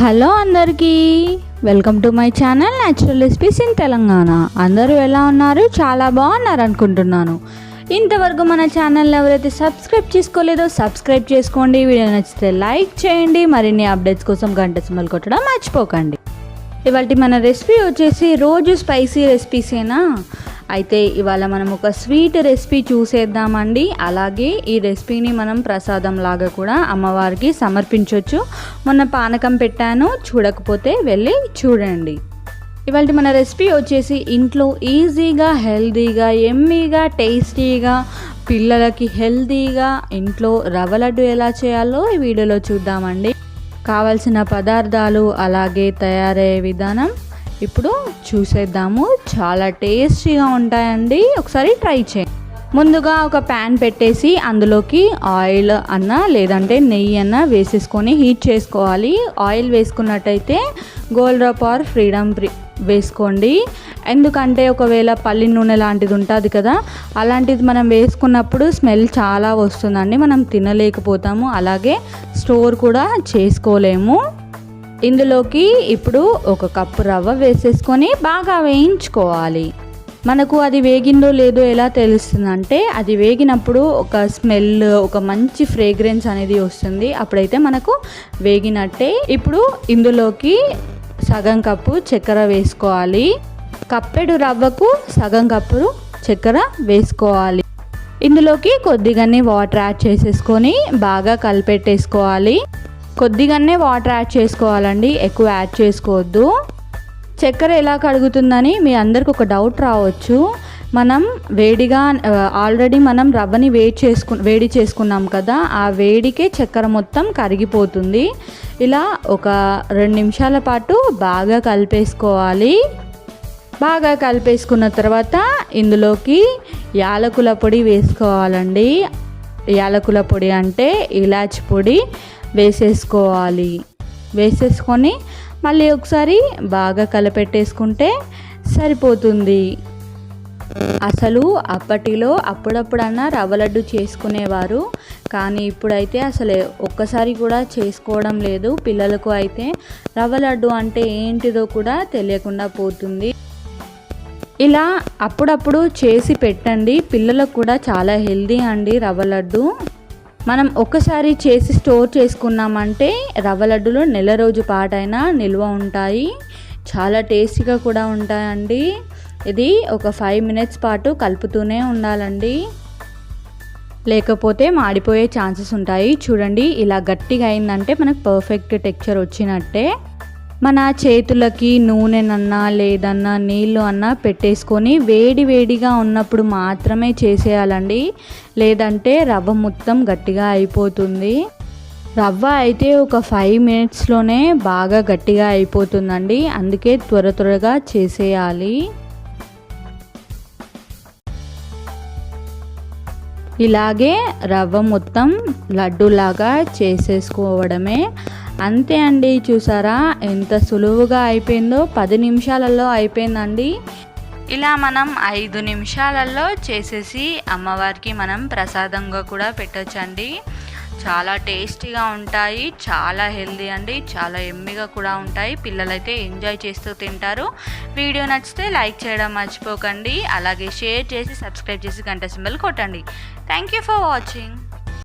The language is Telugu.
హలో అందరికీ. Welcome to my channel natural recipes in Telangana అందరూ ఎలా ఉన్నారు? చాలా బాగున్నారు అనుకుంటున్నాను. ఇంతవరకు మన ఛానల్ ఎవరైతే సబ్స్క్రైబ్ చేసుకోలేదో సబ్స్క్రైబ్ చేసుకోండి. వీడియో నచ్చితే లైక్ చేయండి. మరిన్ని అప్డేట్స్ కోసం గంట సింబల్ కొట్టడం మర్చిపోకండి. ఇవాళ మన రెసిపీ వచ్చేసి రోజు స్పైసీ రెసిపీసేనా? అయితే ఇవాళ మనం ఒక స్వీట్ రెసిపీ చూసేద్దామండి. అలాగే ఈ రెసిపీని మనం ప్రసాదం లాగా కూడా అమ్మవారికి సమర్పించవచ్చు మొన్న పానకం పెట్టాను. చూడకపోతే వెళ్ళి చూడండి. ఇవాళ మన రెసిపీ వచ్చేసి ఇంట్లో ఈజీగా హెల్తీగా ఎమ్మీగా టేస్టీగా పిల్లలకి హెల్తీగా ఇంట్లో రవ్వ లడ్డు ఎలా చేయాలో ఈ వీడియోలో చూద్దామండి. కావలసిన పదార్థాలు అలాగే తయారయ్యే విధానం ఇప్పుడు చూసేద్దాము. చాలా టేస్టీగా ఉంటాయండి. ఒకసారి ట్రై చేయండి. ముందుగా ఒక ప్యాన్ పెట్టేసి అందులోకి ఆయిల్ అన్న లేదంటే నెయ్యి అన్న వేసేసుకొని హీట్ చేసుకోవాలి. ఆయిల్ వేసుకున్నట్టయితే గోల్డ్ ఆర్ ఫ్రీడమ్ వేసుకోండి. ఎందుకంటే ఒకవేళ పల్లి నూనె లాంటిది ఉంటుంది కదా అలాంటిది మనం వేసుకున్నప్పుడు స్మెల్ చాలా వస్తుందండి. మనం తినలేకపోతాము. అలాగే స్టోర్ కూడా చేసుకోలేము. ఇందులోకి ఇప్పుడు ఒక కప్పు రవ్వ వేసేసుకొని బాగా వేయించుకోవాలి. మనకు అది వేగిందో లేదో ఎలా తెలుస్తుందంటే అది వేగినప్పుడు ఒక స్మెల్ ఒక మంచి ఫ్రేగ్రెన్స్ అనేది వస్తుంది. అప్పుడైతే మనకు వేగినట్టే. ఇప్పుడు ఇందులోకి సగం కప్పు చక్కెర వేసుకోవాలి. కప్పెడు రవ్వకు సగం కప్పు చక్కెర వేసుకోవాలి. ఇందులోకి కొద్దిగానే వాటర్ యాడ్ చేసేసుకొని బాగా కలిపెట్టేసుకోవాలి. కొద్దిగానే వాటర్ యాడ్ చేసుకోవాలండి. ఎక్కువ యాడ్ చేసుకోవద్దు. చక్కెర ఎలా కడుగుతుందని మీ అందరికి ఒక డౌట్ రావచ్చు. మనం వేడిగా ఆల్రెడీ మనం రవ్వని వేడి చేసుకు వేడి చేసుకున్నాం కదా ఆ వేడికే చక్కెర మొత్తం కరిగిపోతుంది. ఇలా ఒక రెండు నిమిషాల పాటు బాగా కలిపేసుకోవాలి. బాగా కలిపేసుకున్న తర్వాత ఇందులోకి యాలకుల పొడి వేసుకోవాలండి. యాలకుల పొడి అంటే ఇలాచి పొడి. వేసేసుకోవాలి. వేసేసుకొని మళ్ళీ ఒకసారి బాగా కలపెట్టేసుకుంటే సరిపోతుంది. అసలు అప్పటిలో అప్పుడప్పుడన్నా రవ్వ లడ్డు చేసుకునేవారు. కానీ ఇప్పుడైతే అసలు ఒక్కసారి కూడా చేసుకోవడం లేదు. పిల్లలకు అయితే రవ్వ లడ్డు అంటే ఏంటిదో కూడా తెలియకుండా పోతుంది. ఇలా అప్పుడప్పుడు చేసి పెట్టండి. పిల్లలకు కూడా చాలా హెల్దీ అండి రవ్వ లడ్డు. మనం ఒక్కసారి చేసి స్టోర్ చేసుకున్నామంటే రవ్వ లడ్డులు నెల రోజు పాటైనా నిల్వ ఉంటాయి. చాలా టేస్టీగా కూడా ఉంటాయండి. ఇది ఒక ఫైవ్ మినిట్స్ పాటు కలుపుతూనే ఉండాలండి. లేకపోతే మాడిపోయే ఛాన్సెస్ ఉంటాయి. చూడండి ఇలా గట్టిగా అయిందంటే మనకు పర్ఫెక్ట్ టెక్చర్ వచ్చినట్టే. మన చేతులకి నూనెనన్నా లేదన్నా నీళ్ళు అన్నా పెట్టేసుకొని వేడి వేడిగా ఉన్నప్పుడు మాత్రమే చేసేయాలండి. లేదంటే రవ్వ మొత్తం గట్టిగా అయిపోతుంది. రవ్వ అయితే ఒక ఫైవ్ మినిట్స్లోనే బాగా గట్టిగా అయిపోతుందండి. అందుకే త్వర త్వరగా చేసేయాలి. ఇలాగే రవ్వ మొత్తం లడ్డూలాగా చేసేసుకోవడమే. అంతే అండి చూసారా? ఎంత సులువుగా అయిపోయిందో? పది నిమిషాలలో అయిపోయిందండి. ఇలా మనం ఐదు నిమిషాలలో చేసేసి అమ్మవారికి మనం ప్రసాదంగా కూడా పెట్టచ్చండి. చాలా టేస్టీగా ఉంటాయి చాలా హెల్దీ అండి చాలా ఎమ్మిగా కూడా ఉంటాయి. పిల్లలైతే ఎంజాయ్ చేస్తూ తింటారు. వీడియో నచ్చితే లైక్ చేయడం మర్చిపోకండి. అలాగే షేర్ చేసి సబ్స్క్రైబ్ చేసి గంట సింబల్ కొట్టండి. Thank you for watching.